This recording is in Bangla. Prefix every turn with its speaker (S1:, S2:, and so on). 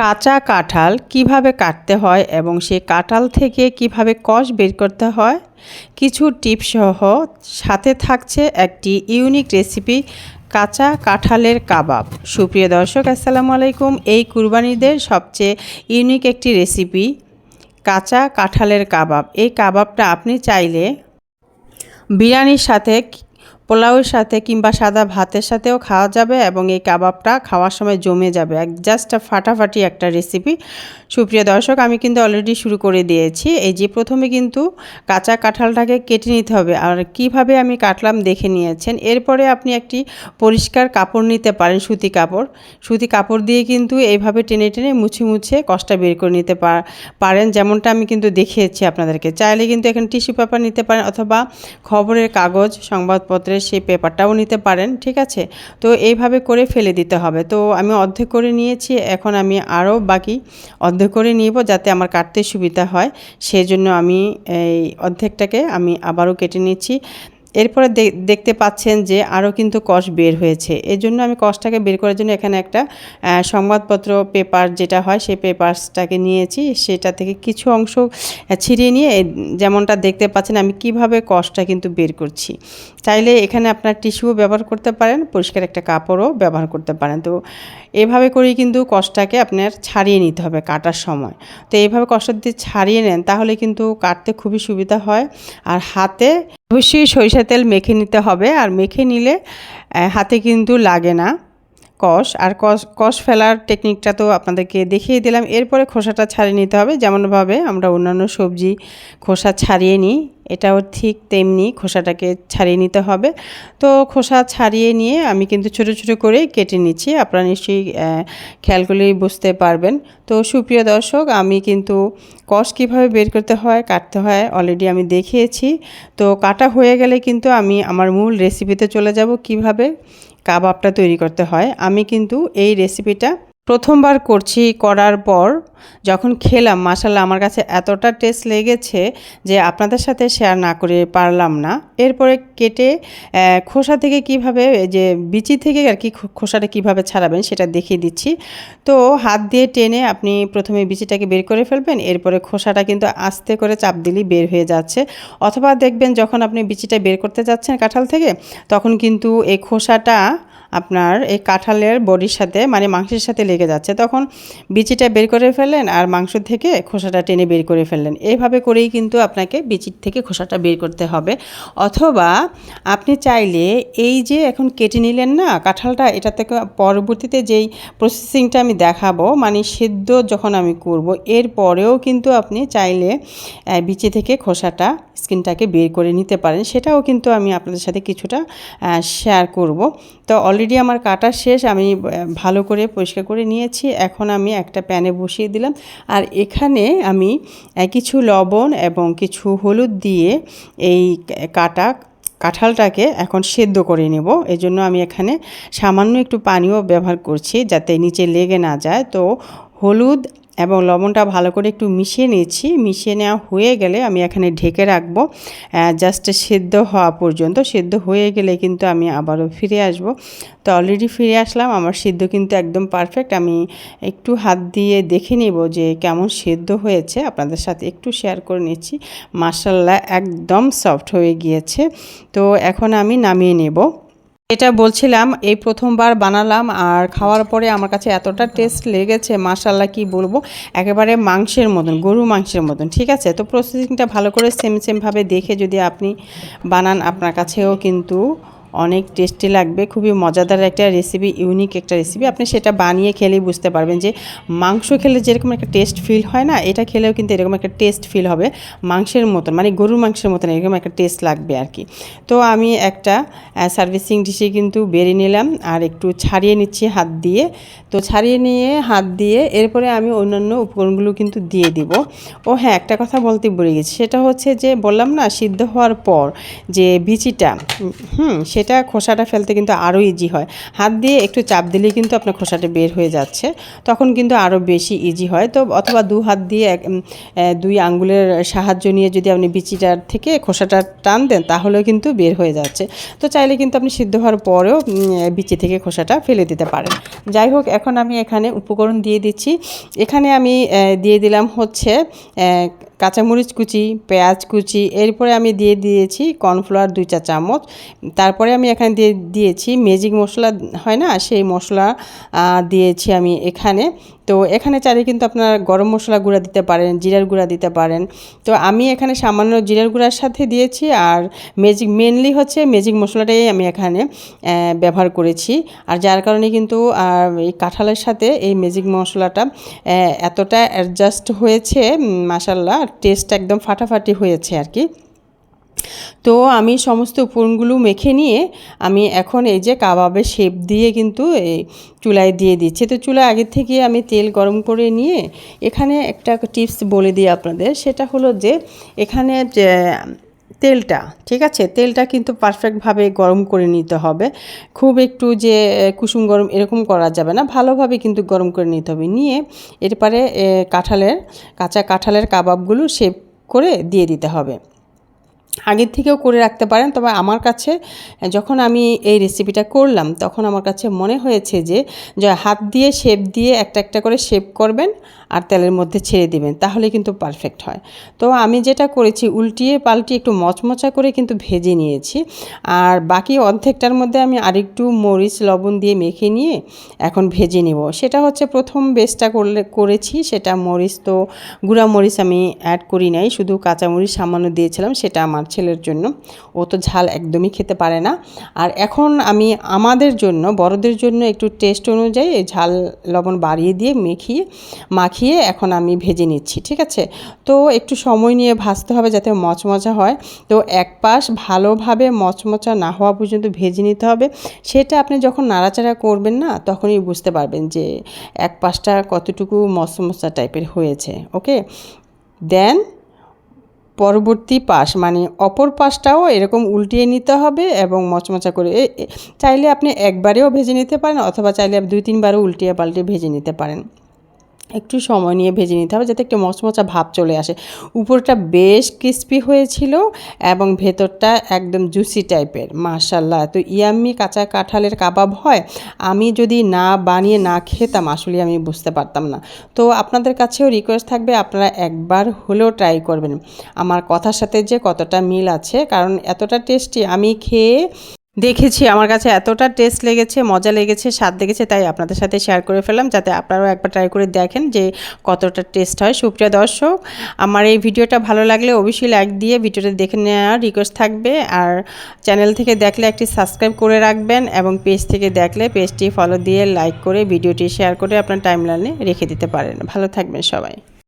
S1: কাঁচা কাঁঠাল কীভাবে কাটতে হয় এবং সেই কাঁঠাল থেকে কীভাবে কষ বের করতে হয়? কিছু টিপস সহ সাথে থাকছে একটি ইউনিক রেসিপি, কাঁচা কাঁঠালের কাবাব। সুপ্রিয় দর্শক, আসসালামু আলাইকুম। এই কুরবানিদের সবচেয়ে ইউনিক একটি রেসিপি, কাঁচা কাঁঠালের কাবাব। এই কাবাবটা আপনি চাইলে বিরিয়ানির সাথে পোলাওয়ের সাথে কিংবা সাদা ভাতের সাথেও খাওয়া যাবে এবং এই কাবাবটা খাওয়ার সময় জমে যাবে। এক জাস্ট ফাটাফাটি একটা রেসিপি সুপ্রিয় দর্শক, আমি কিন্তু অলরেডি শুরু করে দিয়েছি। এই যে প্রথমে কিন্তু কাঁচা কাঁঠালটাকে কেটে নিতে হবে। আর কীভাবে আমি কাটলাম দেখে নিয়েছেন। এরপরে আপনি একটি পরিষ্কার কাপড় নিতে পারেন, সুতি কাপড়। সুতি কাপড় দিয়ে কিন্তু এইভাবে টেনে টেনে মুছে মুছে কষ্টটা বের করে নিতে পারেন। যেমনটা আমি কিন্তু দেখিয়েছি আপনাদেরকে। চাইলে কিন্তু এখানে টিস্যু পেপার নিতে পারেন অথবা খবরের কাগজ সংবাদপত্রের সেই পেপারটাও নিতে পারেন, ঠিক আছে? তো এইভাবে করে ফেলে দিতে হবে। তো আমি অর্ধেক করে নিয়েছি, এখন আমি আরও বাকি অর্ধেক করে নিব যাতে আমার কাটতে সুবিধা হয়। সেজন্য আমি এই অর্ধেকটাকে আমি আবারও কেটে নিচ্ছি। এরপরে দেখতে পাচ্ছেন যে আরও কিন্তু কষ বের হয়েছে। এর জন্য আমি কষটাকে বের করার জন্য এখানে একটা সংবাদপত্র পেপার যেটা হয়, সেই পেপারসটাকে নিয়েছি। সেটা থেকে কিছু অংশ ছিঁড়িয়ে নিয়ে যেমনটা দেখতে পাচ্ছেন আমি কীভাবে কষটা কিন্তু বের করছি। চাইলে এখানে আপনার টিস্যুও ব্যবহার করতে পারেন, পরিষ্কার একটা কাপড়ও ব্যবহার করতে পারেন। তো এভাবে করেই কিন্তু কষটাকে আপনার ছাড়িয়ে নিতে হবে কাটার সময়। তো এইভাবে কষ্ট দিয়ে ছাড়িয়ে নেন, তাহলে কিন্তু কাটতে খুবই সুবিধা হয়। আর হাতে অবশ্যই সরিষা তেল মেখে নিতে হবে, আর মেখে নিলে হাতে কিন্তু লাগে না কষ। আর কষ কষ ফেলার টেকনিকটা তো আপনাদেরকে দেখিয়ে দিলাম। এরপরে খোসাটা ছাড়িয়ে নিতে হবে। যেমনভাবে আমরা অন্যান্য সবজি খোসা ছাড়িয়ে নিই। এটাও ঠিক তেমনি খোসাটাকে ছাড়িয়ে নিতে হবে। তো খোসা ছাড়িয়ে নিয়ে আমি কিন্তু ছোট ছোট করে কেটে নিচ্ছি। আপনারা নিশ্চয়ই খেয়াল বুঝতে পারবেন। তো সুপ্রিয় দর্শক, আমি কিন্তু কষ কীভাবে বের করতে হয়, কাটতে হয় অলরেডি আমি দেখিয়েছি। তো কাটা হয়ে গেলে কিন্তু আমি আমার মূল রেসিপিতে চলে যাব কীভাবে কাবাবটা তৈরি করতে হয়। আমি কিন্তু এই রেসিপিটা প্রথমবার করছি করার পর যখন খেলাম মাসাল্লাহ আমার কাছে এতটা টেস্ট লেগেছে যে আপনাদের সাথে শেয়ার না করে পারলাম না। এরপরে কেটে খোসা থেকে কীভাবে যে বিচি থেকে আর কি খোসাটা কীভাবে ছাড়াবেন সেটা দেখিয়ে দিচ্ছি। তো হাত দিয়ে টেনে আপনি প্রথমে বিচিটাকে বের করে ফেলবেন, এরপরে খোসাটা কিন্তু আস্তে করে চাপ দিলেই বের হয়ে যাচ্ছে। অথবা দেখবেন যখন আপনি বিচিটা বের করতে যাচ্ছেন কাঁঠাল থেকে, তখন কিন্তু এই খোসাটা আপনার এই কাঁঠালের বডির সাথে মানে মাংসের সাথে লেগে যাচ্ছে। তখন বিচিটা বের করে ফেললেন আর মাংস থেকে খোসাটা টেনে বের করে ফেললেন। এইভাবে করেই কিন্তু আপনাকে বিচির থেকে খোসাটা বের করতে হবে। অথবা আপনি চাইলে এই যে এখন কেটে নিলেন না কাঁঠালটা, এটা থেকে পরবর্তীতে যেই প্রসেসিংটা আমি দেখাবো মানে সেদ্ধ যখন আমি করব, এর পরেও কিন্তু আপনি চাইলে বিচি থেকে খোসাটা স্কিনটাকে বের করে নিতে পারেন। সেটাও কিন্তু আমি আপনাদের সাথে কিছুটা শেয়ার করব। তো অলরেডি আমার কাটা শেষ, আমি ভালো করে পরিষ্কার করে নিয়েছি। এখন আমি একটা প্যানে বসিয়ে দিলাম। আর এখানে আমি কিছু লবণ এবং কিছু হলুদ দিয়ে এই কাটা, কাঁঠালটাকে এখন সেদ্ধ করে নেব। এজন্য আমি এখানে সামান্য একটু পানিও ব্যবহার করছি যাতে নিচে লেগে না যায়। তো হলুদ এবং লবণটা ভালো করে একটু মিশিয়ে নিয়েছি। মিশিয়ে নেওয়া হয়ে গেলে আমি এখানে ঢেকে রাখব। জাস্ট সেদ্ধ হওয়া পর্যন্ত। সেদ্ধ হয়ে গেলে কিন্তু আমি আবারও ফিরে আসব। তো অলরেডি ফিরে আসলাম। আমার সেদ্ধ কিন্তু একদম পারফেক্ট আমি একটু হাত দিয়ে দেখে নিব যে কেমন সেদ্ধ হয়েছে। আপনাদের সাথে একটু শেয়ার করে নিচ্ছি। মাসাল্লা একদম সফট হয়ে গিয়েছে। তো এখন আমি নামিয়ে নেব। এটা বলছিলাম, এই প্রথমবার বানালাম আর খাওয়ার পরে আমার কাছে এতটা টেস্ট লেগেছে মাশাল্লাহ কি বলব? একেবারে মাংসের মতন গরু মাংসের মতন, ঠিক আছে? তো প্রসেসিংটা ভালো করে সেম সেমভাবে দেখে যদি আপনি বানান, আপনার কাছেও কিন্তু অনেক টেস্টি লাগবে, খুবই মজাদার একটা রেসিপি ইউনিক একটা রেসিপি আপনি সেটা বানিয়ে খেলেই বুঝতে পারবেন যে মাংস খেলে যেরকম একটা টেস্ট ফিল হয় না, এটা খেলেও কিন্তু এরকম একটা টেস্ট ফিল হবে মাংসের মতন মানে গরুর মাংসের মতন এরকম একটা টেস্ট লাগবে আর কি। তো আমি একটা সার্ভিসিং ডিশে কিন্তু বেরিয়ে নিলাম আর একটু ছাড়িয়ে নিচ্ছি হাত দিয়ে। তো ছাড়িয়ে নিয়ে হাত দিয়ে এরপরে আমি অন্যান্য উপকরণগুলো কিন্তু দিয়ে দিব। ও হ্যাঁ একটা কথা বলতে ভুলে গেছি, সেটা হচ্ছে যে বললাম না, সিদ্ধ হওয়ার পর যে বিচিটা হুম সেটা খোসাটা ফেলতে কিন্তু আরও ইজি হয়। হাত দিয়ে একটু চাপ দিলেই কিন্তু আপনার খোসাটা বের হয়ে যাচ্ছে। তখন কিন্তু আরও বেশি ইজি হয়। তো অথবা দু হাত দিয়ে দুই আঙ্গুলের সাহায্য নিয়ে যদি আপনি বিচিটার থেকে খোসাটা টান দেন, তাহলেও কিন্তু বের হয়ে যাচ্ছে। তো চাইলে কিন্তু আপনি সিদ্ধ হওয়ার পরেও বিচি থেকে খোসাটা ফেলে দিতে পারেন। যাই হোক, এখন আমি এখানে উপকরণ দিয়ে দিচ্ছি। এখানে আমি দিয়ে দিলাম হচ্ছে কাঁচামরিচ কুচি, পেঁয়াজ কুচি, এরপরে আমি দিয়ে দিয়েছি কর্নফ্লাওয়ার দুই চা চামচ। তারপরে আমি এখানে দিয়ে দিয়েছি ম্যাজিক মশলা, হয় না? সেই মশলা দিয়েছি আমি এখানে। তো এখানে চাইলে কিন্তু আপনার গরম মশলা গুঁড়া দিতে পারেন, জিরার গুঁড়া দিতে পারেন। তো আমি এখানে সামান্য জিরার গুঁড়ার সাথে দিয়েছি আর ম্যাজিক মেনলি হচ্ছে ম্যাজিক মশলাটাই আমি এখানে ব্যবহার করেছি। আর যার কারণে কিন্তু এই কাঁঠালের সাথে এই ম্যাজিক মশলাটা এতটা অ্যাডজাস্ট হয়েছে মাসাল্লাহ টেস্ট একদম ফাটাফাটি হয়েছে আর কি। তো আমি সমস্ত উপকরণগুলো মেখে নিয়ে আমি এখন এই যে কাবাবের শেপ দিয়ে কিন্তু এই চুলায় দিয়ে দিচ্ছি। তো চুলা আগে থেকে আমি তেল গরম করে নিয়ে এখানে একটা টিপস বলে দিই আপনাদের। সেটা হলো যে এখানে যে তেলটা, ঠিক আছে? তেলটা কিন্তু পারফেক্টভাবে গরম করে নিতে হবে। খুব একটু যে কুসুম গরম এরকম করা যাবে না। ভালোভাবে কিন্তু গরম করে নিতে হবে। নিয়ে এরপরে কাঁঠালের, কাঁচা কাঁঠালের কাবাবগুলো শেপ করে দিয়ে দিতে হবে। আগের থেকেও করে রাখতে পারেন। তবে আমার কাছে, যখন আমি এই রেসিপিটা করলাম, তখন আমার কাছে মনে হয়েছে যে হাত দিয়ে শেপ দিয়ে একটা একটা করে শেপ করবেন আর তেলের মধ্যে ছেড়ে দিবেন, তাহলে কিন্তু পারফেক্ট হয়। তো আমি যেটা করেছি, উল্টিয়ে পাল্টিয়ে একটু মচমচা করে কিন্তু ভেজে নিয়েছি। আর বাকি অর্ধেকটার মধ্যে আমি আরেকটু মরিচ, লবণ দিয়ে মেখে নিয়ে এখন ভেজে নেব। সেটা হচ্ছে প্রথম বেসটা করলে, করেছি, সেটা মরিচ তো, গুঁড়া মরিচ আমি অ্যাড করি নাই, শুধু কাঁচামরিচ সামান্য দিয়েছিলাম, সেটা আমার ছেলের জন্য। ও তো ঝাল একদমই খেতে পারে না। আর এখন আমি আমাদের জন্য, বড়দের জন্য একটু টেস্ট অনুযায়ী ঝাল লবণ বাড়িয়ে দিয়ে মেখিয়ে, মাখিয়ে এখন আমি ভেজে নিচ্ছি, ঠিক আছে? তো একটু সময় নিয়ে ভাজতে হবে যাতে মচমচা হয়। তো এক পাশ ভালোভাবে মচমচা না হওয়া পর্যন্ত ভেজে নিতে হবে। সেটা আপনি যখন নাড়াচাড়া করবেন না, তখনই বুঝতে পারবেন যে এক পাশটা কতটুকু মচমচা টাইপের হয়েছে ওকে দেন পরবর্তী পাশ মানে অপর পাশটাও এরকম উল্টিয়ে নিতে হবে এবং মচমচা করে চাইলে আপনি একবারেও ভেজে নিতে পারেন অথবা চাইলে আপনি দুই, তিনবারও উল্টিয়ে পাল্টে ভেজে নিতে পারেন। একটু সময় নিয়ে ভেজে নিতে হবে যাতে একটু মচমচা ভাব চলে আসে। উপরটা বেশ ক্রিস্পি হয়েছিল এবং ভেতরটা একদম জুসি টাইপের মাশাল্লাহ তো ইয়াম্মি কাঁচা কাঁঠালের কাবাব হয়, আমি যদি না বানিয়ে না খেতাম আসলে আমি বুঝতে পারতাম না। তো আপনাদের কাছেও রিকোয়েস্ট থাকবে, আপনারা একবার হলেও ট্রাই করবেন। আমার কথার সাথে যে কতটা মিল আছে, কারণ এতটা টেস্টি আমি খেয়ে দেখেছি, আমার কাছে এতটা টেস্ট লেগেছে, মজা লেগেছে, স্বাদ লেগেছে, তাই আপনাদের সাথে শেয়ার করে ফেললাম যাতে আপনারাও একবার ট্রাই করে দেখেন যে কতটা টেস্ট হয়। সুপ্রিয় দর্শক, আমার এই ভিডিওটা ভালো লাগলে অবশ্যই লাইক দিয়ে ভিডিওটা দেখে নেওয়ার রিকোয়েস্ট থাকবে। আর চ্যানেল থেকে দেখলে একটি সাবস্ক্রাইব করে রাখবেন এবং পেজ থেকে দেখলে পেজটি ফলো দিয়ে লাইক করে ভিডিওটি শেয়ার করে আপনার টাইমলাইনে রেখে দিতে পারেন। ভালো থাকবেন সবাই।